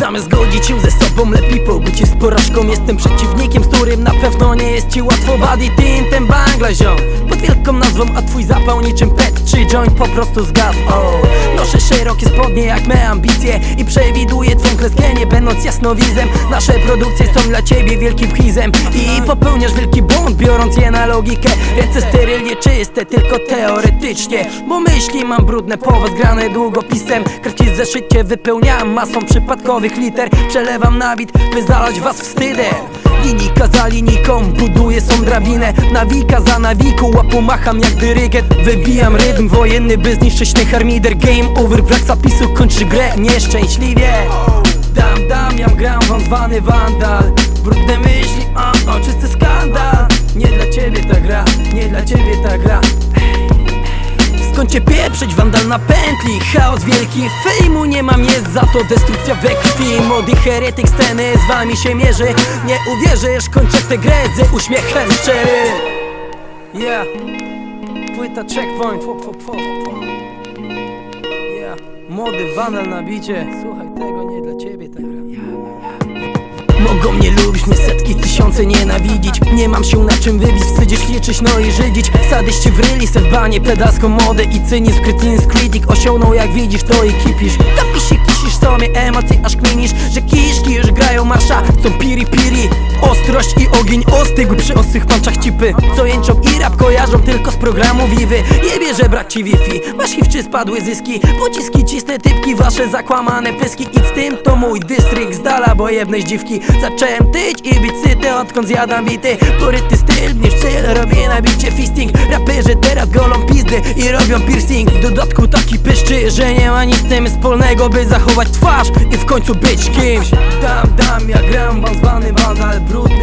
Zamiast godzić się ze sobą lepiej pogódź się z porażką. Jestem przeciwnikiem, z którym na pewno nie jest ci łatwo. Buddy team, ten bangla ziom. Pod wielką nazwą, a twój zapał niczym pet czy joint po prostu zgasł. Oh. Noszę szerokie spodnie jak me ambicje i przewiduję nie będąc jasnowizem. Nasze produkcje są dla ciebie wielkim hizem. I popełniasz wielki błąd biorąc je na logikę. Ręce sterylnie czyste, tylko teoretycznie. Bo myśli mam brudne po was grane długopisem Krwi w zeszycie wypełniam masą przypadkowych liter. Przelewam na bit, by zalać was wstydem. Linijka za linijką buduję są drabinę. Nawika za nawiką łapu macham jak dyrygent Wybijam rytm wojenny by zniszczyć harmider. Game over, brak zapisu kończy grę nieszczęśliwie Dam, dam, jam gram wam zwany wandal. Brudne myśli, a, o, czysty skandal. Nie dla ciebie ta gra, nie dla ciebie ta gra. Skąd cię pieprzyć, wandal na pętli? Chaos wielki, fejmu nie mam jest za to Destrukcja we krwi, młody heretyk sceny Z wami się mierzy, nie uwierzysz Kończę tę grę z uśmiechem szczerym Yeah, płyta checkpoint fo. Młody wandal na bicie. Słuchaj tego, nie dla ciebie ta gra. Mogą mnie lubić, mnie setki, tysiące nienawidzić. Nie mam się na czym wybić, wstydzisz liczyć, no i żydzić. Sadyści wryli se w banie, pedalską modę i cynizm Krytynizm, krytyk osiągnął jak widzisz, to i kipisz. Tapi się kisisz sobie emocje, aż kminisz Że kiszki już grają marsza, chcą piri piri Ostrość i ogień ostygł. Przy ostrych panczach cipy Co jęczą i rap kojarzą tylko z programu Vivy Nie bierze brak ci Wi-Fi, masz HIV czy spadły zyski. Pociski cisne typki, wasze zakłamane pyski. Idź z tym, to mój dystrykt z dala, bo jednej dziwki Zacząłem tyć i bić syty, odkąd zjadam bity. Poryty styl, mnie styl, robię na bicie fisting. Raperzy teraz golą pizdy i robią piercing. W dodatku taki pyszczy, że nie ma nic z tym wspólnego By zachować twarz i w końcu być kimś. Dam, dam, ja gram wam zwany wandal Brudny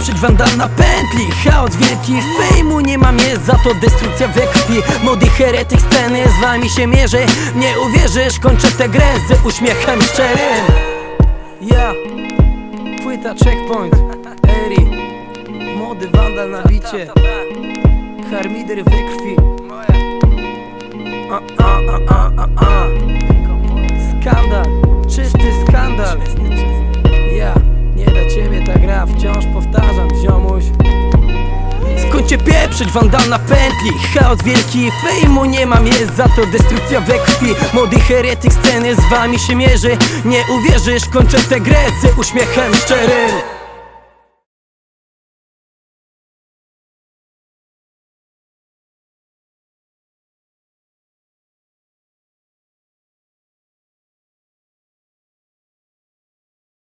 pieprzyć, wandal na pętli. Chaos wielki, fejmu nie mam jest Za to destrukcja we krwi. Młody heretyk sceny, z wami się mierzy. Nie uwierzysz, kończę tę grę z uśmiechem szczerym. Ja, płyta checkpoint Eri, młody wandal na bicie. Harmider we krwi. A, a, a, a, a, a. cię pieprzyć, wandal na pętli. Chaos wielki, fejmu nie mam Jest za to destrukcja we krwi. Młody heretyk sceny z wami się mierzy. Nie uwierzysz, kończę tę grę z uśmiechem szczerym